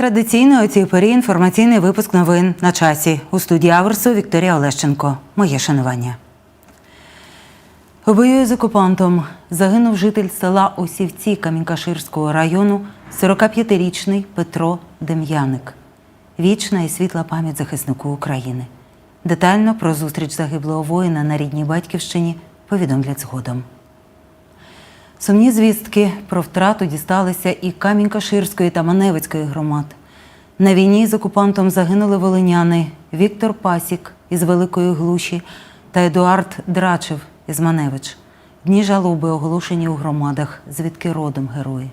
Традиційно у цій порі інформаційний випуск новин на часі. У студії Аверсу Вікторія Олещенко. Моє шанування. У з окупантом загинув житель села Осівці Камінькаширського району 45-річний Петро Дем'яник. Вічна і світла пам'ять захиснику України. Детально про зустріч загиблого воїна на рідній батьківщині повідомлять згодом. Сумні звістки про втрату дісталися і Камінь-Каширської та Маневицької громад. На війні з окупантом загинули волиняни Віктор Пасік із Великої Глуші та Едуард Драчев із Маневич. Дні жалоби оголошені у громадах, звідки родом герої.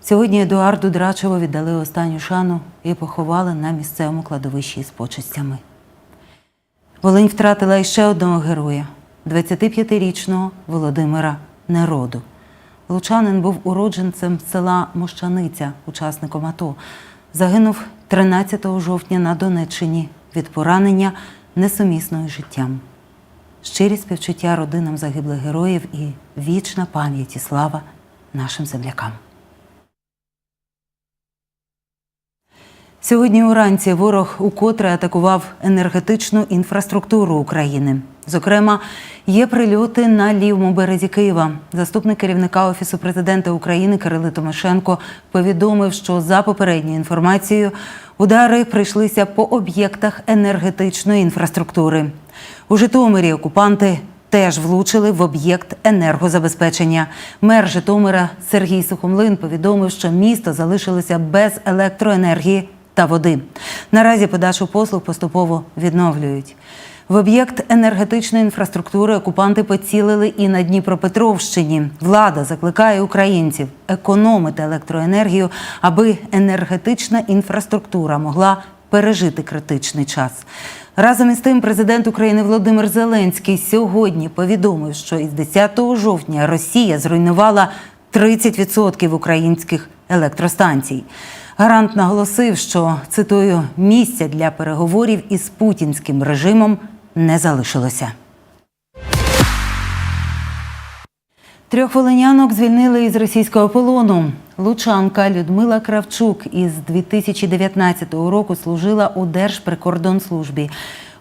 Сьогодні Едуарду Драчеву віддали останню шану і поховали на місцевому кладовищі з почестями. Волинь втратила іще одного героя 25-річного Володимира Нероду. Лучанин був уродженцем села Мощаниця, учасником АТО. Загинув 13 жовтня на Донеччині від поранення несумісного життям. Щирі співчуття родинам загиблих героїв і вічна пам'ять і слава нашим землякам. Сьогодні уранці ворог укотре атакував енергетичну інфраструктуру України. Зокрема, є прильоти на лівому березі Києва. Заступник керівника Офісу президента України Кирили Тимошенко повідомив, що за попередньою інформацією удари прийшлися по об'єктах енергетичної інфраструктури. У Житомирі окупанти теж влучили в об'єкт енергозабезпечення. Мер Житомира Сергій Сухомлин повідомив, що місто залишилося без електроенергії та води. Наразі подачу послуг поступово відновлюють. В об'єкт енергетичної інфраструктури окупанти поцілили і на Дніпропетровщині. Влада закликає українців економити електроенергію, аби енергетична інфраструктура могла пережити критичний час. Разом із тим, президент України Володимир Зеленський сьогодні повідомив, що із 10 жовтня Росія зруйнувала 30% українських електростанцій. Гарант наголосив, що цитую місця для переговорів із путінським режимом не залишилося. Трьох волинянок звільнили із російського полону. Лучанка Людмила Кравчук із 2019 року служила у Держприкордонслужбі.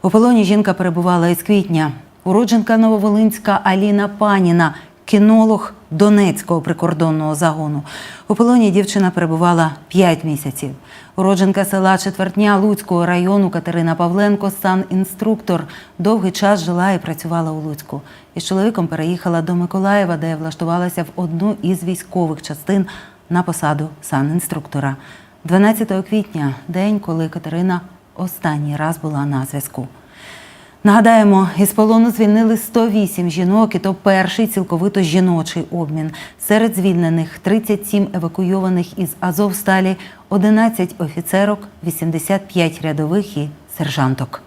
У полоні жінка перебувала із квітня. Уродженка Нововолинська Аліна Паніна, кінолог Донецького прикордонного загону. У полоні дівчина перебувала 5 місяців. Уродженка села Четвертня Луцького району Катерина Павленко, сан-інструктор, довгий час жила і працювала у Луцьку. Із чоловіком переїхала до Миколаєва, де влаштувалася в одну із військових частин на посаду сан-інструктора. 12 квітня день, коли Катерина останній раз була на зв'язку. Нагадаємо, із полону звільнили 108 жінок, і то перший цілковито жіночий обмін. Серед звільнених 37 евакуйованих із Азовсталі, 11 офіцерок, 85 рядових і сержанток.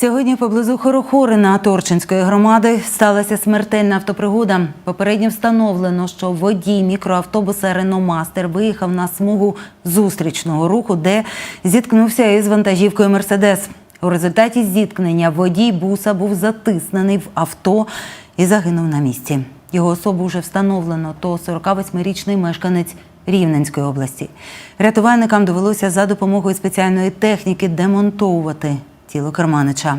Сьогодні поблизу Хорохорина Торчинської громади сталася смертельна автопригода. Попередньо встановлено, що водій мікроавтобуса Рено Мастер виїхав на смугу зустрічного руху, де зіткнувся із вантажівкою Мерседес. У результаті зіткнення водій буса був затиснений в авто і загинув на місці. Його особу вже встановлено, то 48-річний мешканець Рівненської області. Рятувальникам довелося за допомогою спеціальної техніки демонтовувати тіло Керманича.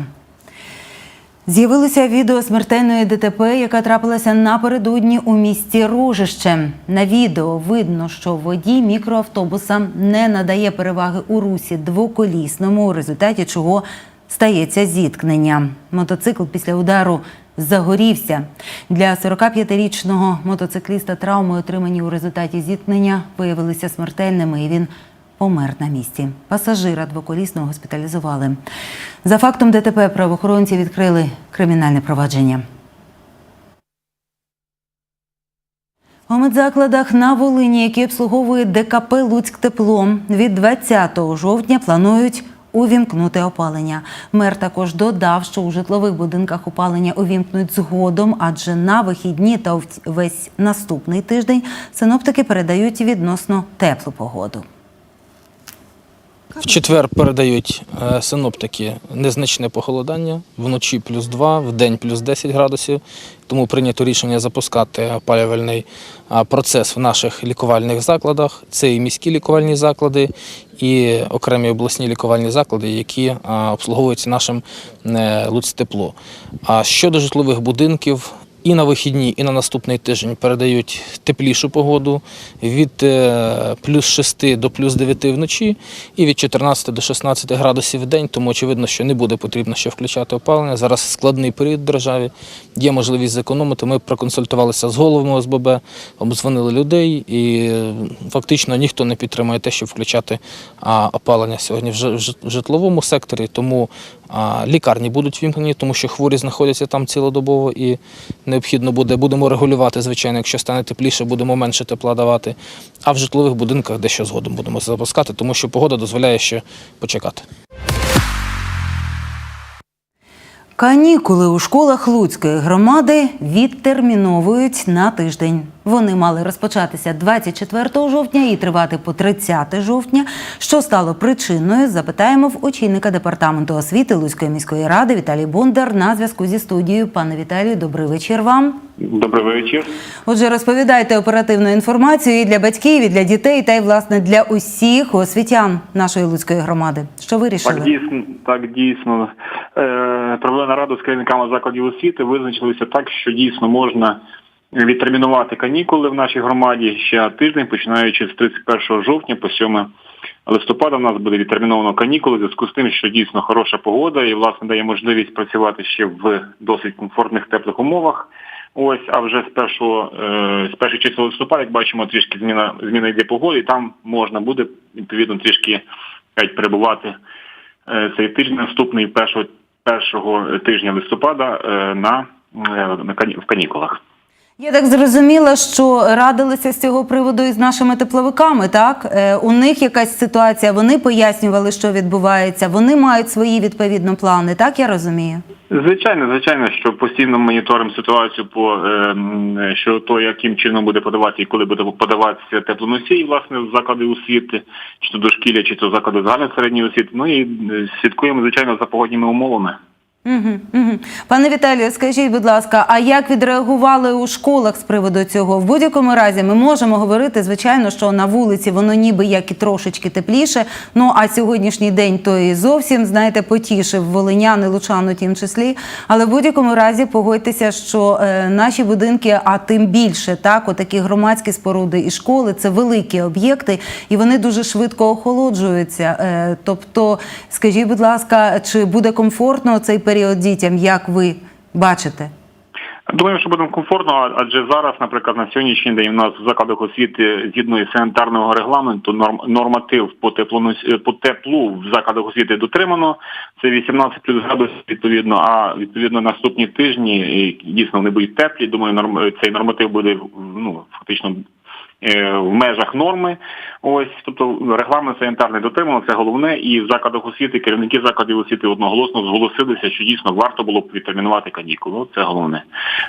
З'явилося відео смертельної ДТП, яка трапилася напередодні у місті Рожище. На відео видно, що водій мікроавтобуса не надає переваги у русі двоколісному, у результаті чого стається зіткнення. Мотоцикл після удару загорівся. Для 45-річного мотоцикліста травми, отримані у результаті зіткнення, виявилися смертельними, і він помер на місці. Пасажира двоколісного госпіталізували. За фактом ДТП правоохоронці відкрили кримінальне провадження. У медзакладах на Волині, які обслуговує ДКП Луцьк Тепло, від 20 жовтня планують увімкнути опалення. Мер також додав, що у житлових будинках опалення увімкнуть згодом, адже на вихідні та весь наступний тиждень синоптики передають відносно теплу погоду. В четвер передають е, синоптики незначне похолодання, вночі плюс 2, в день плюс 10 градусів. Тому прийнято рішення запускати опалювальний процес в наших лікувальних закладах. Це і міські лікувальні заклади, і окремі обласні лікувальні заклади, які обслуговуються нашим е, Луцтепло. А щодо житлових будинків, і на вихідні, і на наступний тиждень передають теплішу погоду від е, плюс 6 до плюс 9 вночі і від 14 до 16 градусів в день, тому очевидно, що не буде потрібно ще включати опалення. Зараз складний період в державі, є можливість зекономити. Ми проконсультувалися з головами ОСББ, обдзвонили людей, і фактично ніхто не підтримує те, щоб включати опалення сьогодні в жи- в жи- в житловому секторі. Тому лікарні будуть вімкнені, тому що хворі знаходяться там цілодобово і необхідно буде, будемо регулювати, звичайно, якщо стане тепліше, будемо менше тепла давати. А в житлових будинках дещо згодом будемо запускати, тому що погода дозволяє ще почекати. Канікули у школах Луцької громади відтерміновують на тиждень. Вони мали розпочатися 24 жовтня і тривати по 30 жовтня. Що стало причиною? Запитаємо в очільника департаменту освіти Луцької міської ради Віталій Бондар на зв'язку зі студією. Пане Віталію, добрий вечір вам. Добрий вечір. Отже, розповідайте оперативну інформацію і для батьків, і для дітей, та й власне для усіх освітян нашої Луцької громади. Що вирішили? Так дійсно, так дійсно. Е, провели нараду з керівниками закладів освіти, визначилися так, що дійсно можна відтермінувати канікули в нашій громаді ще тиждень, починаючи з 31 жовтня по 7 листопада. У нас буде відтерміновано канікули в зв'язку з тим, що дійсно хороша погода і власне дає можливість працювати ще в досить комфортних теплих умовах. Ось, а вже з першого е, з перших числа листопада, як бачимо, трішки зміна зміна йде погоди, і там можна буде відповідно трішки перебувати е, цей тиждень наступний першого першого тижня листопада е, на, е, в канікулах. Я так зрозуміла, що радилися з цього приводу із нашими тепловиками. Так Е, у них якась ситуація. Вони пояснювали, що відбувається. Вони мають свої відповідно плани. Так я розумію. Звичайно, звичайно, що постійно моніторимо ситуацію по е, що то, яким чином буде подавати і коли буде подаватися теплоносій, власне, в заклади освіти, чи то дошкілля, чи то заклади загальної середньої освіти. Ну і е, слідкуємо, звичайно, за погодніми умовами. Пане Віталію, скажіть, будь ласка, а як відреагували у школах з приводу цього? В будь-якому разі ми можемо говорити, звичайно, що на вулиці воно ніби як і трошечки тепліше. Ну а сьогоднішній день то і зовсім знаєте потішив волиняни, лучан у тім числі. Але в будь-якому разі погодьтеся, що е, наші будинки, а тим більше так, отакі громадські споруди і школи це великі об'єкти, і вони дуже швидко охолоджуються. Е, тобто, скажіть, будь ласка, чи буде комфортно цей період дітям, як ви бачите? Думаю, що буде комфортно, адже зараз, наприклад, на сьогоднішній день у нас в закладах освіти згідно із санітарного регламенту норм, норматив по теплу, по теплу в закладах освіти дотримано. Це 18 плюс градусів відповідно. А відповідно наступні тижні дійсно вони будуть теплі. Думаю, норм, цей норматив буде ну фактично. Е, В межах норми, ось тобто регламент санітарний дотримано, це головне. І в закладах освіти керівники закладів освіти одноголосно зголосилися, що дійсно варто було б відтермінувати канікули. Це головне.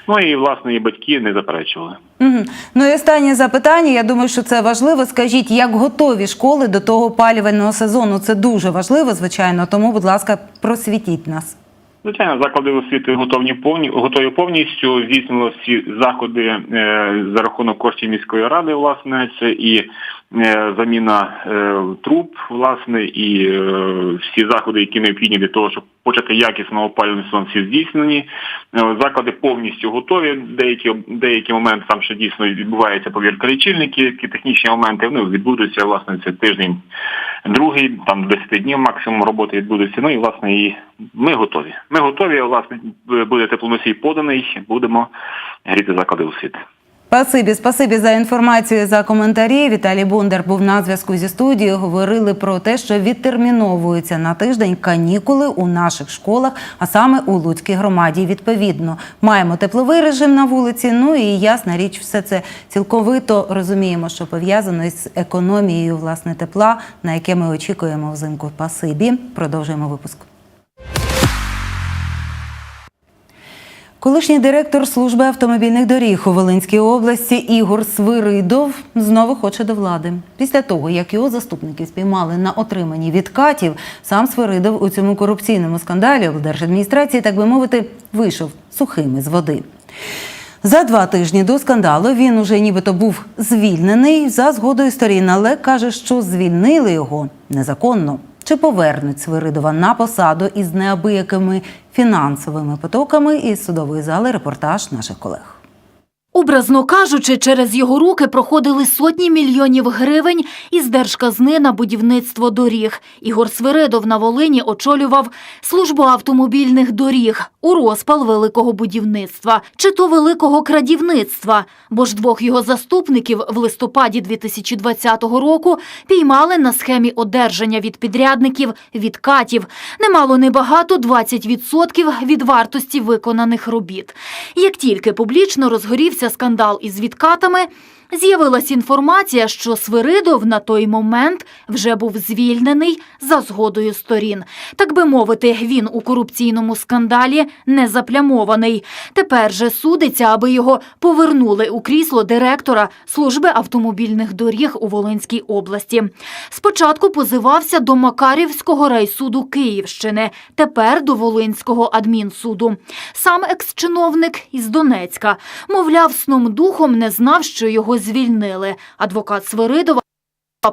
Ну і власне і батьки не заперечували. Угу. Ну і останнє запитання. Я думаю, що це важливо. Скажіть, як готові школи до того опалювального сезону? Це дуже важливо, звичайно. Тому, будь ласка, просвітіть нас. Звичайно, заклади освіти готові повні готові повністю. Здійснили всі заходи е, за рахунок коштів міської ради. Власне, це і заміна е, труб, власне, і е, всі заходи, які необхідні для того, щоб почати якісно опалювальний сезон, всі здійснені. Е, заклади повністю готові. Деякі деякі моменти там ще дійсно відбувається повірка лічильників, які технічні моменти вони відбудуться власне це тиждень, другий, там до 10 днів максимум роботи відбудеться. Ну і власне і ми готові. Ми готові. Власне буде теплоносій поданий. Будемо гріти заклади освіти. Спасибі, спасибі за інформацію, за коментарі. Віталій Бондар був на зв'язку зі студією. Говорили про те, що відтерміновуються на тиждень канікули у наших школах, а саме у Луцькій громаді. Відповідно, маємо тепловий режим на вулиці. Ну і ясна річ, все це цілковито розуміємо, що пов'язано із економією власне тепла, на яке ми очікуємо взимку. Спасибі. Продовжуємо випуск. Колишній директор служби автомобільних доріг у Волинській області Ігор Свиридов знову хоче до влади. Після того, як його заступники спіймали на отриманні відкатів, сам Свиридов у цьому корупційному скандалі облдержадміністрації, так би мовити, вийшов сухим із води. За два тижні до скандалу він уже нібито був звільнений за згодою сторін, але каже, що звільнили його незаконно. Чи повернуть Свиридова на посаду із неабиякими фінансовими потоками із судової зали репортаж наших колег. Образно кажучи, через його руки проходили сотні мільйонів гривень із держказни на будівництво доріг. Ігор Свиридов на Волині очолював службу автомобільних доріг у розпал великого будівництва чи то великого крадівництва. Бо ж двох його заступників в листопаді 2020 року піймали на схемі одержання від підрядників відкатів. Немало небагато 20% від вартості виконаних робіт. Як тільки публічно розгорівся скандал із відкатами, з'явилась інформація, що Свиридов на той момент вже був звільнений за згодою сторін. Так би мовити, він у корупційному скандалі не заплямований. Тепер же судиться, аби його повернули у крісло директора служби автомобільних доріг у Волинській області. Спочатку позивався до Макарівського райсуду Київщини, тепер до Волинського адмінсуду. Сам екс-чиновник із Донецька, мовляв, сном духом не знав, що його звільнили. Адвокат Свиридова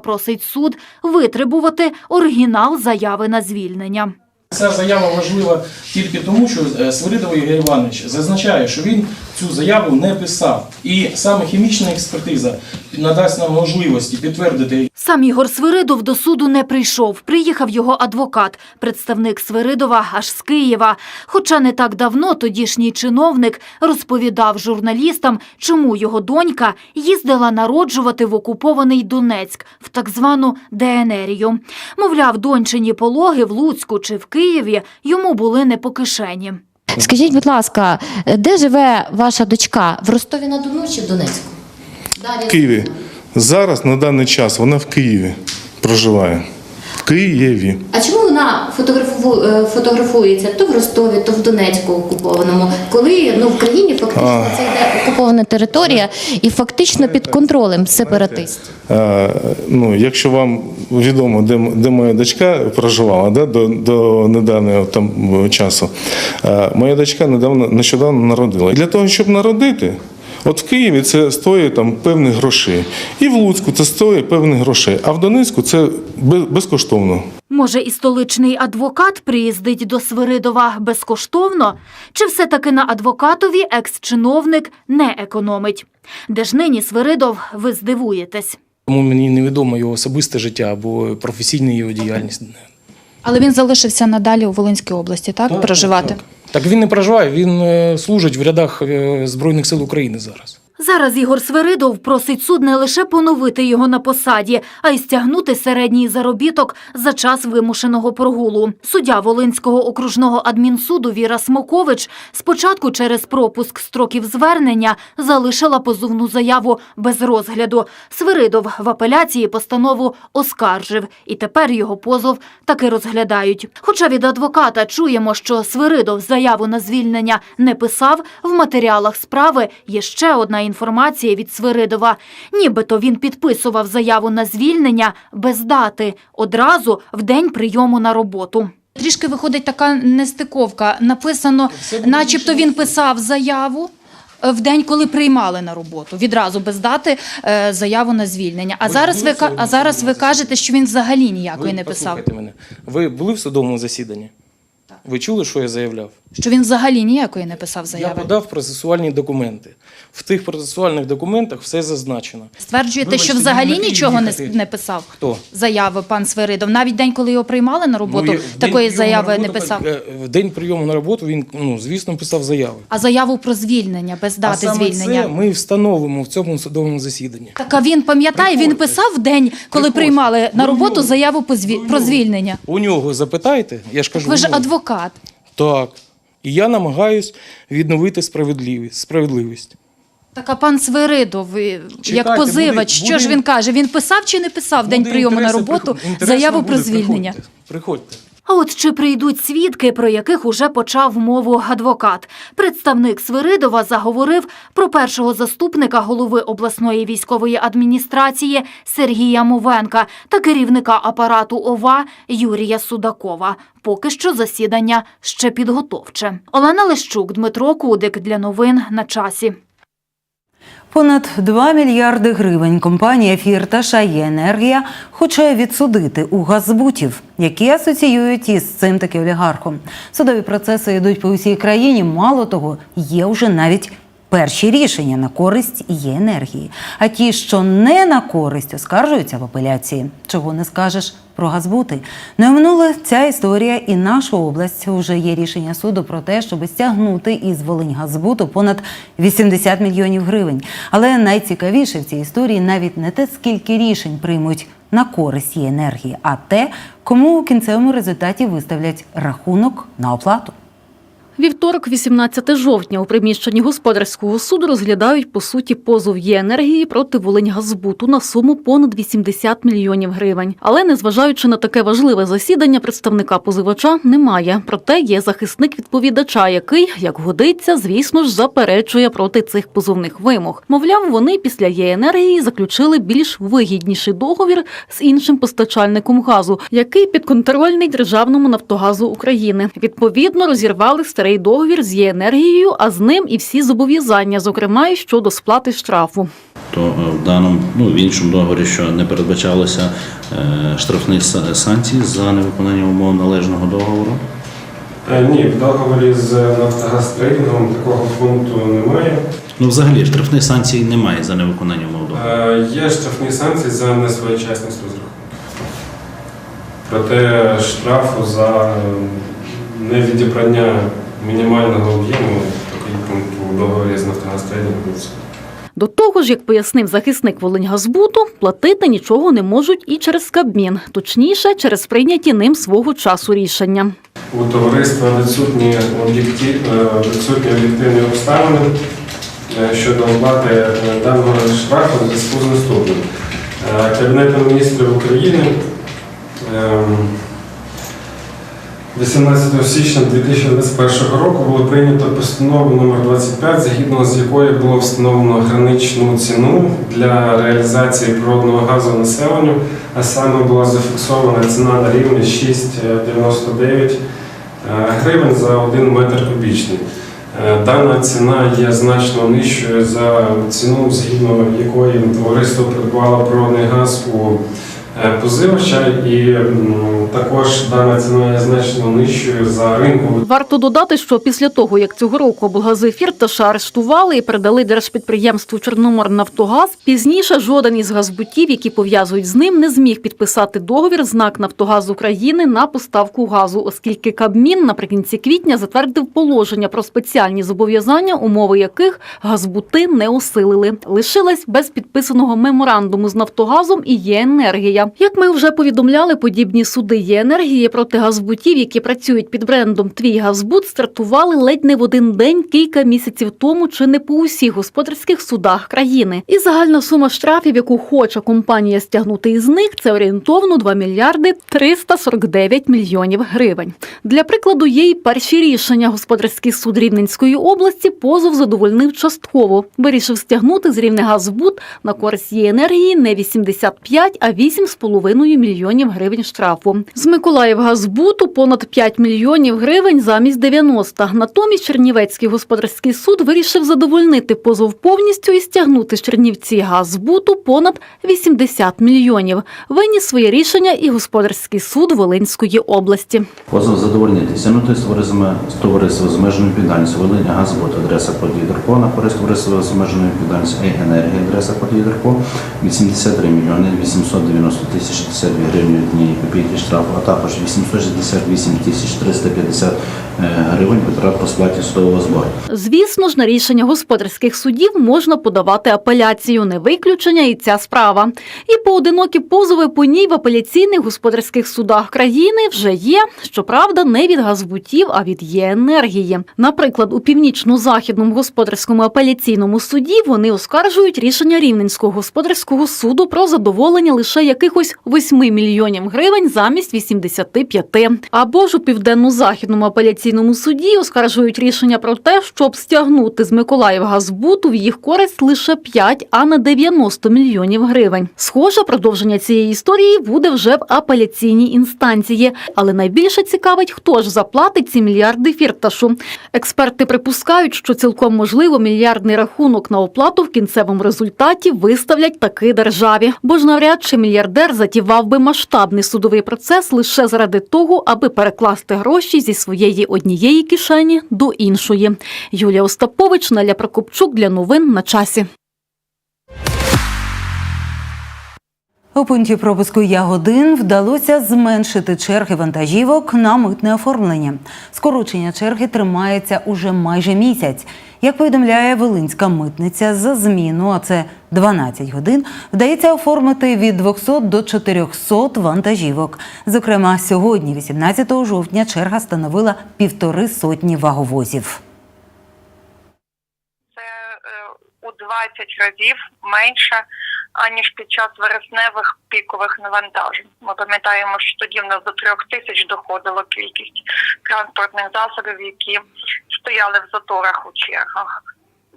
просить суд витребувати оригінал заяви на звільнення. Ця заява важлива тільки тому, що е, Свиридов Ігор Іванович зазначає, що він цю заяву не писав. І саме хімічна експертиза надасть нам можливості підтвердити Сам Ігор Свиридов до суду не прийшов. Приїхав його адвокат, представник Свиридова аж з Києва. Хоча не так давно тодішній чиновник розповідав журналістам, чому його донька їздила народжувати в окупований Донецьк, в так звану ДНРію. Мовляв, дончині пологи в Луцьку чи в Києві йому були не по кишені. Скажіть, будь ласка, де живе ваша дочка? В Ростові на Дону чи в Донецьку? Далі. В Києві. Зараз на даний час вона в Києві проживає. Києві. А чому вона фотографу... е, фотографується то в Ростові, то в Донецьку окупованому, коли ну в країні фактично це йде окупована територія і фактично під контролем сепаратистів? Е, ну, якщо вам відомо, де, де моя дочка проживала да, до, до недавнього там часу, е, моя дочка недавно нещодавно народила. Для того, щоб народити, от в Києві це стоїть там певних грошей. І в Луцьку це стоїть певних грошей, а в Донецьку це безкоштовно. Може, і столичний адвокат приїздить до Свиридова безкоштовно? Чи все-таки на адвокатові екс-чиновник не економить? Де ж нині Свиридов, ви здивуєтесь. Тому мені невідомо його особисте життя або професійна його діяльність. Але він залишився надалі у Волинській області, так? проживати? Так, так він не проживає, він е, служить в рядах е, Збройних сил України зараз. Зараз Ігор Свиридов просить суд не лише поновити його на посаді, а й стягнути середній заробіток за час вимушеного прогулу. Суддя Волинського окружного адмінсуду Віра Смокович спочатку через пропуск строків звернення залишила позовну заяву без розгляду. Свиридов в апеляції постанову оскаржив, і тепер його позов таки розглядають. Хоча від адвоката чуємо, що Свиридов заяву на звільнення не писав, в матеріалах справи є ще одна інформація від Свиридова. Нібито він підписував заяву на звільнення без дати, одразу в день прийому на роботу. Трішки виходить така нестиковка. Написано, начебто він писав заяву. е, В день, коли приймали на роботу, відразу без дати е, заяву на звільнення. А Ви зараз ви ка- а зараз ви кажете, що він взагалі ніякої Ви не писав. мене. Ви були в судовому засіданні? Ви чули, що я заявляв? Що він взагалі ніякої не писав Я подав процесуальні документи. В тих процесуальних документах все зазначено. Стверджуєте, Вибачте, що взагалі не нічого не, не писав. Хто? Заяви пан Свиридов. Навіть день, коли його приймали на роботу, Ну, день такої заяви не писав. е, В день прийому на роботу він, ну, звісно, писав заяви. А заяву про звільнення без а дати саме звільнення. це ми встановимо в цьому судовому засіданні. Так а він пам'ятає, він писав в день, коли Приходьте. приймали на роботу заяву по зві- про звільнення. У нього запитайте, я ж кажу. Ви ж нього. Адвокат. Так. І я намагаюсь відновити справедливість. справедливість. Так а пан Свиридов, як Чекайте, позивач, буде- що ж буде- він каже? Він писав чи не писав в день Буде прийому на роботу приход- інтересно заяву про буде, звільнення? Приходьте. приходьте. А от чи прийдуть свідки, про яких уже почав мову адвокат? Представник Свиридова заговорив про першого заступника голови обласної військової адміністрації Сергія Мовенка та керівника апарату ОВА Юрія Судакова. Поки що засідання ще підготовче. Олена Лещук, Дмитро Кудик для новин на часі. Понад 2 мільярди гривень компанія Фірташа є енергія хоче відсудити у газбутів, які асоціюють із цим таки олігархом. Судові процеси йдуть по усій країні. Мало того, є вже навіть перші рішення на користь є енергії. А ті, що не на користь, оскаржуються в апеляції. Чого не скажеш про газбути? Не оминула ця історія і нашу область. Уже є рішення суду про те, щоб стягнути із Волиньгазбуту понад 80 мільйонів гривень. Але найцікавіше в цій історії навіть не те, скільки рішень приймуть на користь її енергії, а те, кому у кінцевому результаті виставлять рахунок на оплату. Вівторок, 18 жовтня, у приміщенні господарського суду розглядають по суті позов «Єенергії» проти Волиньгазбуту на суму понад 80 мільйонів гривень. Але незважаючи на таке важливе засідання, представника позивача немає. Проте є захисник відповідача, який, як годиться, звісно ж, заперечує проти цих позовних вимог. Мовляв, вони після «Єенергії» заключили більш вигідніший договір з іншим постачальником газу, який підконтрольний державному Нафтогазу України. Відповідно, розірвали старий договір з «Єенергією», а з ним і всі зобов'язання, зокрема і щодо сплати штрафу. то е, в даному ну в іншому договорі, що не передбачалося е, штрафних санкцій за невиконання умов належного договору. Е, Ні, в договорі з Нафтогазтрейдингом такого пункту немає. Ну, взагалі, штрафних санкцій немає за невиконання умов договору. Е, Є штрафні санкції за несвоєчасність розрахунку. Проте штрафу за невідібрання мінімального об'єму такий пункт у договорі з відсутній. До того ж, як пояснив захисник Волиньгазбуту, платити нічого не можуть і через Кабмін, точніше, через прийняті ним свого часу рішення. У товариства відсутні е, відсутні об'єктивні обставини е, щодо оплати е, даного штрафу зв'язку з наступним. Кабінетом міністрів України ем, 18 січня 2021 року було прийнято постанову номер 25, згідно з якою було встановлено граничну ціну для реалізації природного газу населенню, а саме була зафіксована ціна на рівні 6,99 гривень за 1 метр кубічний. Е, Дана ціна є значно нижчою за ціну, згідно якої товариство придбало природний газ у е, позивача, і також дана ціна є значно нижчою за ринковою. Варто додати, що після того, як цього року облгази Фірташа арештували і передали держпідприємству Чорноморнафтогаз, пізніше жоден із газбутів, які пов'язують з ним, не зміг підписати договір з НАК «Нафтогаз України» на поставку газу, оскільки Кабмін наприкінці квітня затвердив положення про спеціальні зобов'язання, умови яких газбути не осилили. Лишилась без підписаного меморандуму з Нафтогазом і є енергія. Як ми вже повідомляли, подібні суди є енергії проти газбутів, які працюють під брендом Твій Газбут, стартували ледь не в один день кілька місяців тому, чи не по усіх господарських судах країни. І загальна сума штрафів, яку хоче компанія стягнути із них, це орієнтовно 2 мільярди 349 мільйонів гривень. Для прикладу, є й перші рішення. Господарський суд Рівненської області позов задовольнив частково. Вирішив стягнути з Рівнегазбут на користь її енергії не 85, а 8,5 мільйонів гривень штрафу. З Миколаївгазбуту понад 5 мільйонів гривень замість 90. Натомість Чернівецький господарський суд вирішив задовольнити позов повністю і стягнути з Чернівці газбуту понад 80 мільйонів. Виніс своє рішення і господарський суд Волинської області. Позов задовольнити. Стягнути з товариством з товариства з обмеженою відповідальністю Волиня Газбот, адреса події Дерко, на користь товариства з обмеженою відповідальністю «Е енергія, адреса події Дерко, 83 мільйони 890 тисяч 62 гривні однієї копійки штрафу, а також 868 тисяч 350 гривень витрат по сплаті судового збору. Звісно ж, на рішення господарських судів можна подавати апеляцію, не виключення і ця справа. І поодинокі позови по ній в апеляційних господарських судах країни вже є. Щоправда, не від газбутів, а від ЄЕнергії. Наприклад, у північно-західному господарському апеляційному суді вони оскаржують рішення Рівненського господарського суду про задоволення лише якихось 8 мільйонів гривень замість 85. Або ж у південно-західному апеляційному суді оскаржують рішення про те, щоб стягнути з Миколаївгазбуту в їх користь лише 5, а не 90 мільйонів гривень. Схоже, продовження цієї історії буде вже в апеляційній інстанції. Але найбільше цікавить, хто ж заплатить ці мільярди фірташу. Експерти припускають, що цілком можливо мільярдний рахунок на оплату в кінцевому результаті виставлять таки державі. Бо ж навряд чи мільярдер затівав би масштабний судовий процес лише заради того, аби перекласти гроші зі своєї однієї кишені до іншої. Юлія Остапович, Наля Прокопчук для новин на часі. У пункті пропуску Ягодин вдалося зменшити черги вантажівок на митне оформлення. Скорочення черги тримається уже майже місяць. Як повідомляє Волинська митниця, за зміну, а це 12 годин, вдається оформити від 200 до 400 вантажівок. Зокрема, сьогодні, 18 жовтня, черга становила півтори сотні ваговозів. це е, у 20 разів менше, аніж під час вересневих пікових навантажень. Ми пам'ятаємо, що тоді в нас до трьох тисяч доходила кількість транспортних засобів, які стояли в заторах у чергах.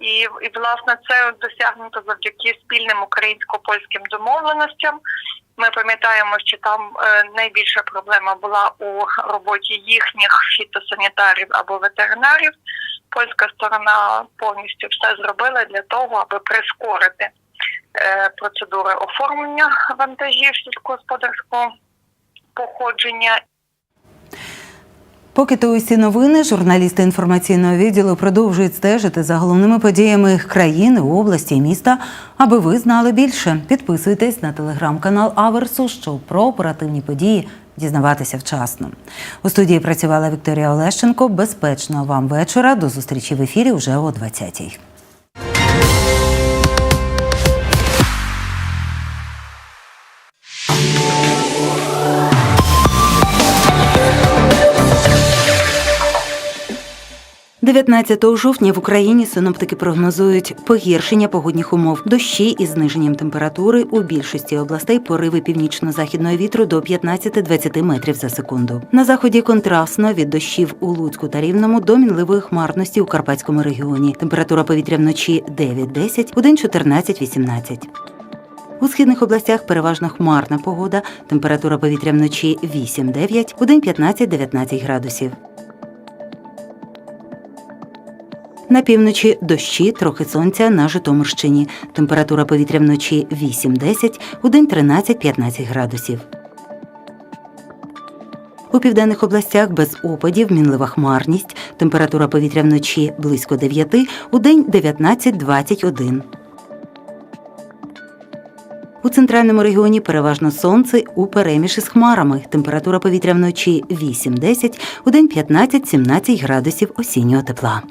І, і власне це досягнуто завдяки спільним українсько-польським домовленостям. Ми пам'ятаємо, що там е, найбільша проблема була у роботі їхніх фітосанітарів або ветеринарів. Польська сторона повністю все зробила для того, аби прискорити процедури оформлення вантажів сільськогосподарського походження Поки то усі новини, журналісти інформаційного відділу продовжують стежити за головними подіями країни, області і міста. Аби ви знали більше, підписуйтесь на телеграм-канал Аверсу, щоб про оперативні події дізнаватися вчасно. У студії працювала Вікторія Олещенко. Безпечного вам вечора. До зустрічі в ефірі вже о 20-й. – 19 жовтня в Україні синоптики прогнозують погіршення погодних умов, дощі із зниженням температури у більшості областей пориви північно-західного вітру до 15-20 метрів за секунду. На заході контрастно від дощів у Луцьку та Рівному до мінливої хмарності у Карпатському регіоні. Температура повітря вночі 9-10, у день 14-18. У східних областях переважно хмарна погода. Температура повітря вночі 8-9, у день 15-19 градусів. На півночі дощі, трохи сонця на Житомирщині. Температура повітря вночі 8-10, у день 13-15 градусів. У південних областях без опадів мінлива хмарність. Температура повітря вночі близько 9, у день 19-21. У центральному регіоні переважно сонце у переміші з хмарами. Температура повітря вночі 8-10, у день 15-17 градусів осіннього тепла.